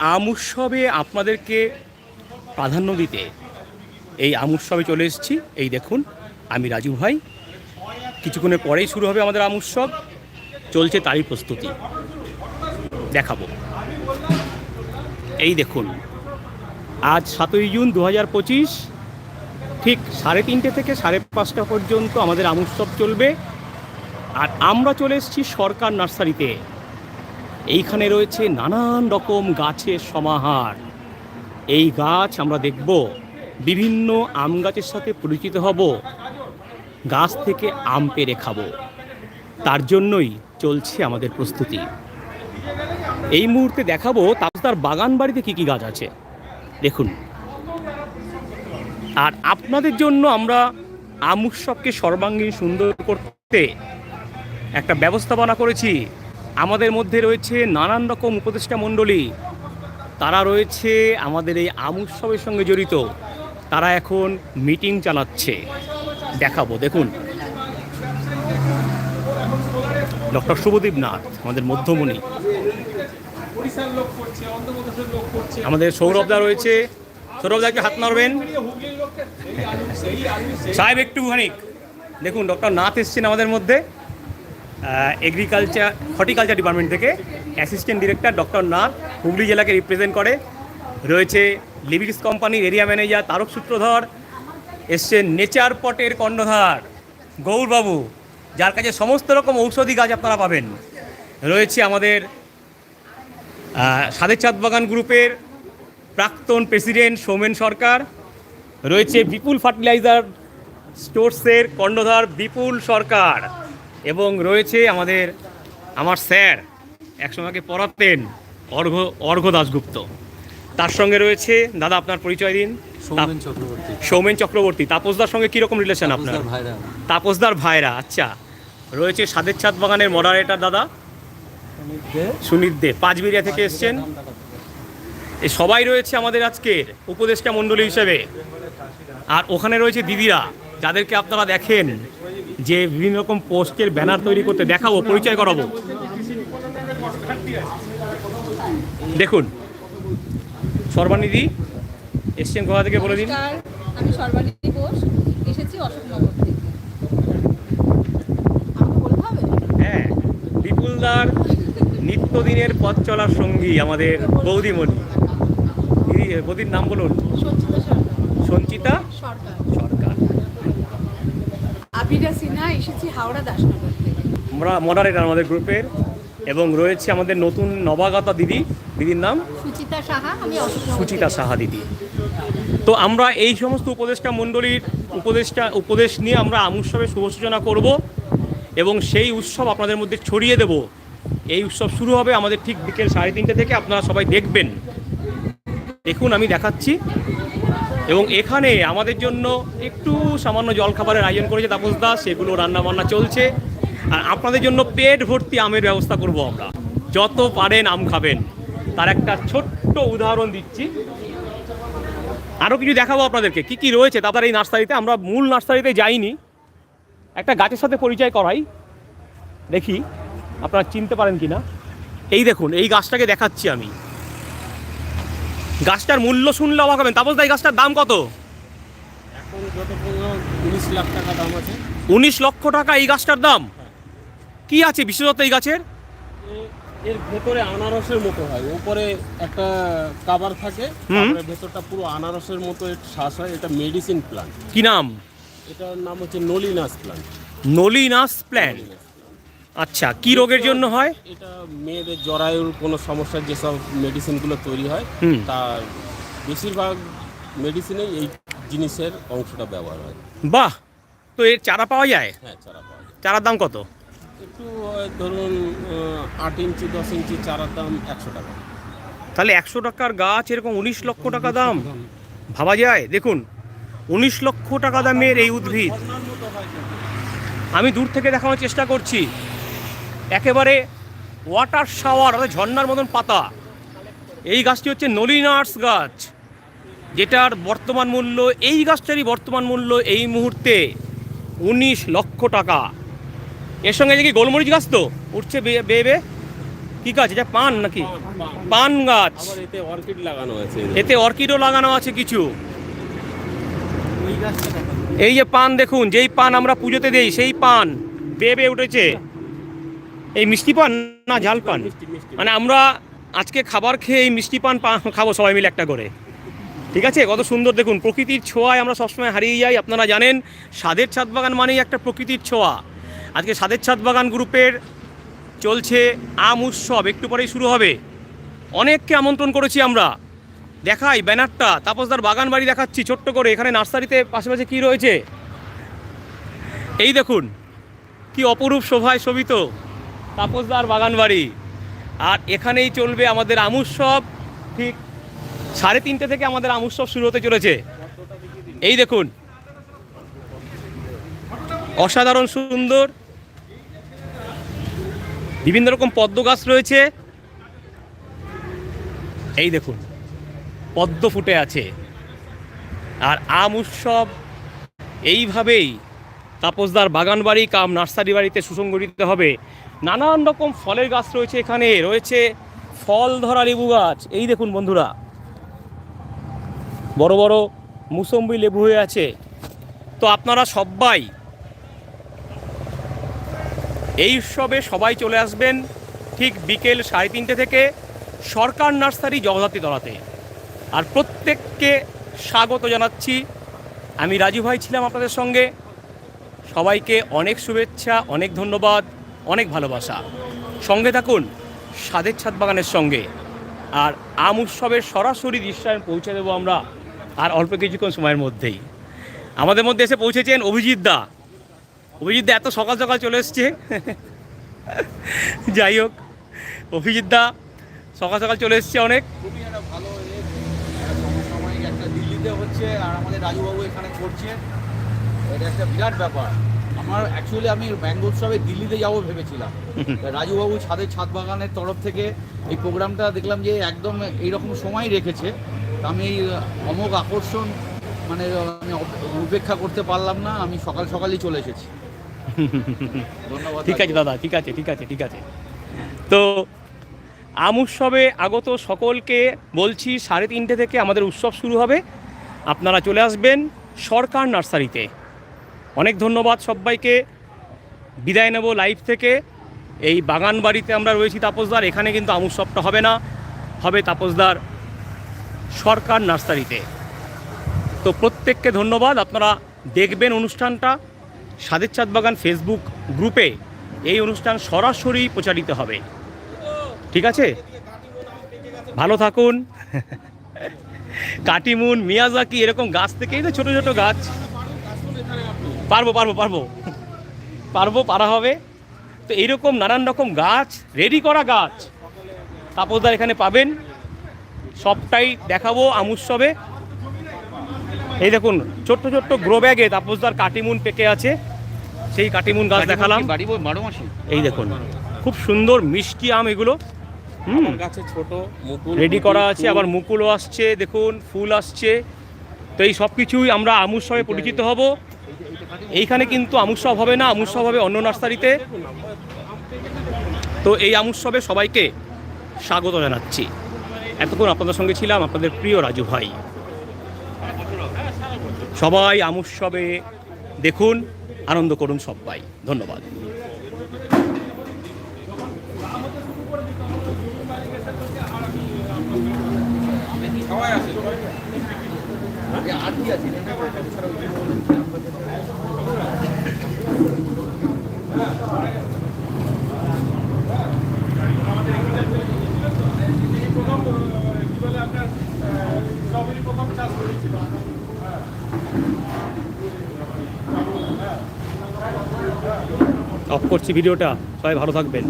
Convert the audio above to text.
আম উৎসবে আপনাদেরকে প্রাধান্য দিতে এই আম উৎসবে চলে এসেছি। এই দেখুন, আমি রাজু ভাই। কিছুক্ষণের পরেই শুরু হবে আমাদের আম উৎসব। চলছে তারই প্রস্তুতি। দেখাবো। এই দেখুন, আজ সাতই জুন দু হাজার পঁচিশ, ঠিক সাড়ে তিনটে থেকে সাড়ে পাঁচটা পর্যন্ত আমাদের আম উৎসব চলবে। আর আমরা চলে এসেছি সরকার নার্সারিতে। এইখানে রয়েছে নানান রকম গাছের সমাহার। এই গাছ আমরা দেখব, বিভিন্ন আম গাছের সাথে পরিচিত হব, গাছ থেকে আম পেরে খাব। তার জন্যই চলছে আমাদের প্রস্তুতি। এই মুহূর্তে দেখাবো তার বাগান বাড়িতে কী কী গাছ আছে। দেখুন। আর আপনাদের জন্য আমরা আম উৎসবকে সর্বাঙ্গীন সুন্দর করতে একটা ব্যবস্থাপনা করেছি। আমাদের মধ্যে রয়েছে নানান রকম উপদেষ্টা মণ্ডলী। তারা রয়েছে আমাদের এই আম উৎসবের সঙ্গে জড়িত। তারা এখন মিটিং চালাচ্ছে। দেখাবো, দেখুন। ডক্টর শুভদীপ নাথ, আমাদের মধ্যমণি। আমাদের সৌরভদা রয়েছে। সৌরভদাকে হাত মারবেন। সাহেব একটু একটুখানি। দেখুন, ডক্টর নাথ এসছেন আমাদের মধ্যে। এগ্রিকালচার হর্টিকালচার ডিপার্টমেন্ট থেকে assistant director doctor Nath Hooghly জেলাকে রিপ্রেজেন্ট করে। রয়েছে লিভিক্স কোম্পানির এরিয়া ম্যানেজার তারক সূত্রধর এসছেন নেচার পটের কর্ণধার গৌরবাবু, যার কাছে সমস্ত রকম ঔষধি গাছ আপনারা পাবেন। রয়েছে আমাদের সাদের চাঁদ বাগান গ্রুপের প্রাক্তন প্রেসিডেন্ট সৌমেন সরকার। রয়েছে বিপুল ফার্টিলাইজার স্টোর্সের কর্ণধার বিপুল সরকার। এবং রয়েছে আমাদের আমার স্যার একসময়কে পড়াতেন অর্ঘ অর্ঘ দাশগুপ্ত। তার সঙ্গে রয়েছে দাদা আপনার পরিচয় দিন। সৌমেন চক্রবর্তী। সৌমেন চক্রবর্তী তাপসদার সঙ্গে কীরকম রিলেশন আপনার? তাপসদার ভাইরা। তাপসদার ভাইরা আচ্ছা। রয়েছে সাদের ছাদ বাগানের মডারেটার দাদা। সুনীত দে পাঁচবিরিয়া থেকে এসছেন। এ সবাই রয়েছে আমাদের আজকের উপদেষ্টা মণ্ডলী হিসেবে। আর ওখানে রয়েছে দিদিরা যাদেরকে আপনারা দেখেন। যে বিভিন্ন রকম পোস্টের ব্যানার তৈরি করতে দেখাবো পরিচয় করাবো। দেখুন সর্বানিধি এসছেন কোথা থেকে বলে দিন? আমি সর্বাণী ঘোষ এসেছি অশোকনগর থেকে। আমাকে বলতে হবে? হ্যাঁ বিপুলদার নিত্যদিনের পথ চলার সঙ্গী আমাদের বৌদিমণি। দিদি বৌদির নাম বলুন। সঞ্চিতা? সরকার। আবিরা সিনহা এসেছি হাওড়া দাসনগর থেকে। আমরা মডারেটার আমাদের গ্রুপের এবং রয়েছে আমাদের নতুন নবাগতা দিদি দিদির নাম? সুচিতা সাহা আমি সুচিতা সাহা দিদি। তো আমরা এই সমস্ত উপদেষ্টা মণ্ডলীর উপদেষ্টা উপদেশ নিয়ে আমরা আম উৎসবের শুভ সূচনা করব এবং সেই উৎসব আপনাদের মধ্যে ছড়িয়ে দেব। এই উৎসব শুরু হবে আমাদের ঠিক বিকেল সাড়ে তিনটে থেকে আপনারা সবাই দেখবেন। দেখুন আমি দেখাচ্ছি। এবং এখানে আমাদের জন্য একটু সামান্য জলখাবারের আয়োজন করেছে তাপস দাস সেগুলো রান্নাবান্না চলছে। আর আপনাদের জন্য পেট ভর্তি আমের ব্যবস্থা করব আমরা। যত পারেন আম খাবেন। তার একটা ছোট্ট উদাহরণ দিচ্ছি। আরও কিছু দেখাবো আপনাদেরকে। কি কি রয়েছে তারপর এই নার্সারিতে? আমরা মূল নার্সারিতে যাইনি। একটা গাছের সাথে পরিচয় করাই। দেখি আপনারা চিনতে পারেন কি না এই দেখুন, এই গাছটাকে দেখাচ্ছি আমি। গাছটার মূল্য শুনলে অবাক হবেন। তাপস এই গাছটার দাম কত? এখন যত উনিশ লাখ টাকা দাম আছে। উনিশ লক্ষ টাকা এই গাছটার দাম? কি আছে বিশেষত এই গাছের? এর ভেতরে আনারসের মতো হয়। উপরে একটা কাবার থাকে তারপরে ভেতরটা পুরো আনারসের মতো শ্বাস হয়। এটা মেডিসিন প্লান্ট কি নাম? এটার নাম হচ্ছে নলিনাস প্লান্ট নলিনাস প্ল্যান আচ্ছা কি রোগের জন্য হয়? এটা মেয়েদের জরায়ুর কোনো সমস্যার যেসব মেডিসিনগুলো তৈরি হয়। তার বেশিরভাগ মেডিসিনে এই জিনিসের অংশটা ব্যবহার হয়। বাহ! তো এর চারা পাওয়া যায়? হ্যাঁ চারা পাওয়া যায়। চারার দাম কত? একটু ধরুন আট ইঞ্চি দশ ইঞ্চি চারার দাম একশো টাকা। তাহলে একশো টাকার গাছ এরকম উনিশ লক্ষ টাকা দাম। ভাবা যায়? দেখুন উনিশ লক্ষ টাকা দামের এই উদ্ভিদ। আমি দূর থেকে দেখানোর চেষ্টা করছি। একেবারে ওয়াটার শাওয়ার অর্থাৎ ঝর্ণার মতন পাতা। এই গাছটি হচ্ছে নলিনার্স গাছ যেটার বর্তমান মূল্য এই গাছটারই বর্তমান মূল্য এই মুহূর্তে উনিশ লক্ষ টাকা। এর সঙ্গে যে কি গোলমরিচ গাছ তো? উঠছে বেয়ে বেয়ে বেয়ে কি গাছ? এটা পান নাকি? পান, গাছ। এতে অর্কিড লাগানো আছে। এতে অর্কিডও লাগানো আছে কিছু। এই যে পান দেখুন যেই পান আমরা পুজোতে দেই সেই পান বেবে উঠেছে। এই মিষ্টি পান না ঝাল পান? মানে আমরা আজকে খাবার খেয়ে এই মিষ্টি পান খাব সবাই মিলে একটা করে। ঠিক আছে? কত সুন্দর। দেখুন প্রকৃতির ছোঁয়ায় আমরা সবসময় হারিয়ে যাই। আপনারা জানেন স্বাদের ছাদ বাগান মানেই একটা প্রকৃতির ছোঁয়া। আজকে স্বাদের ছাদ বাগান গ্রুপের চলছে আম উৎসব। একটু পরেই শুরু হবে। অনেককে আমন্ত্রণ করেছি আমরা। দেখাই ব্যানারটা। তাপসদার বাগান বাড়ি দেখাচ্ছি ছোট্ট করে। এখানে নার্সারিতে পাশাপাশি কী রয়েছে? এই দেখুন কি অপরূপ শোভায় শোভিত। তাপসদার বাগান বাড়ি আর এখানেই চলবে আমাদের আম উৎসব ঠিক সাড়ে তিনটে থেকে আমাদের আম উৎসব শুরু হতে চলেছে। এই দেখুন, অসাধারণ সুন্দর, বিভিন্ন রকম পদ্ম গাছ রয়েছে। এই দেখুন, পদ্ম ফুটে আছে। আর আম উৎসব এইভাবেই তাপসদার বাগান বাড়ি কাম নার্সারি বাড়িতে সুসংগঠিত হবে। নানান রকম ফলের গাছ রয়েছে এখানে, রয়েছে ফল ধরা লেবু গাছ। এই দেখুন বন্ধুরা, বড় বড় মুসম্বি লেবু হয়ে আছে। তো আপনারা সবাই এই উৎসবে সবাই চলে আসবেন ঠিক বিকেল সাড়ে তিনটে থেকে সরকার নার্সারি জগদ্ধাত্রী তলাতে। আর প্রত্যেককে স্বাগত জানাচ্ছি। আমি রাজু ভাই ছিলাম আপনাদের সঙ্গে। সবাইকে অনেক শুভেচ্ছা, অনেক ধন্যবাদ। অনেক ভালোবাসা। সঙ্গে থাকুন স্বাদের ছাদ বাগানের সঙ্গে। আর আম উৎসবের সরাসরি দৃশ্যায়ন পৌঁছে দেবো আমরা আর অল্প কিছুক্ষণ সময়ের মধ্যেই। আমাদের মধ্যে এসে পৌঁছেছেন অভিজিৎ দা। অভিজিৎ দা এত সকাল সকাল চলে এসছে। যাই হোক, অভিজিৎ দা সকাল সকাল চলে এসছে অনেক। ভালো দিল্লিতে হচ্ছে আর আমাদের রাজুবাবু এখানে করছে এটা একটা বিরাট ব্যাপার। আমার অ্যাকচুয়ালি আমি ব্যাঙ্গ উৎসবে দিল্লিতে যাব ভেবেছিলাম। রাজুবাবু ছাদের ছাদ বাগানের তরফ থেকে এই প্রোগ্রামটা দেখলাম যে একদম এইরকম সময় রেখেছে। আমি এই অমোঘ আকর্ষণ মানে আমি উপেক্ষা করতে পারলাম না আমি সকাল সকালই চলে এসেছি। ধন্যবাদ ঠিক আছে দাদা ঠিক আছে ঠিক আছে ঠিক আছে। তো আম উৎসবে আগত সকলকে বলছি সাড়ে তিনটে থেকে আমাদের উৎসব শুরু হবে। আপনারা চলে আসবেন সরকার নার্সারিতে। অনেক ধন্যবাদ সবাইকে। বিদায় নেব লাইভ থেকে। এই বাগান বাড়িতে আমরা রয়েছি তাপসদার এখানে কিন্তু আম উৎসবটা হবে না হবে তাপসদার সরকার নার্সারিতে। তো প্রত্যেককে ধন্যবাদ আপনারা দেখবেন অনুষ্ঠানটা। স্বাদের চাঁদ বাগান ফেসবুক গ্রুপে এই অনুষ্ঠান সরাসরি প্রচারিত হবে। ঠিক আছে? ভালো থাকুন। কাটিমুন মিয়াজাকি এরকম গাছ থেকেই তো ছোট ছোট গাছ। পারব পারব পারব। পারব পারা হবে। তো এইরকম নানান রকম গাছ রেডি করা গাছ তাপসদার এখানে পাবেন। সবটাই দেখাবো আম উৎসবে এই দেখুন ছোট্ট ছোট্ট গ্রো ব্যাগে তাপসদার কাটিমুন পেকে আছে। সেই কাটিমুন গাছ দেখালাম। এই দেখুন খুব সুন্দর মিষ্টি আম এগুলো। হুম আমার ছোট মুকুল রেডি করা আছে। আবার মুকুলও আসছে দেখুন ফুল আসছে। তো এই সব কিছুই আমরা আমুৎসবে পরিচিত হব। এইখানে কিন্তু আমুৎসব হবে না আমুৎসব হবে অন্য নার্সারিতে। তো এই আমুৎসবে সবাইকে স্বাগত জানাচ্ছি। এতক্ষণ আপনাদের সঙ্গে ছিলাম আপনাদের প্রিয় রাজু ভাই। সবাই আমুৎসবে দেখুন, আনন্দ করুন সবাই। ধন্যবাদ। আছে? অফ করছি ভিডিওটা সবাই ভালো থাকবেন।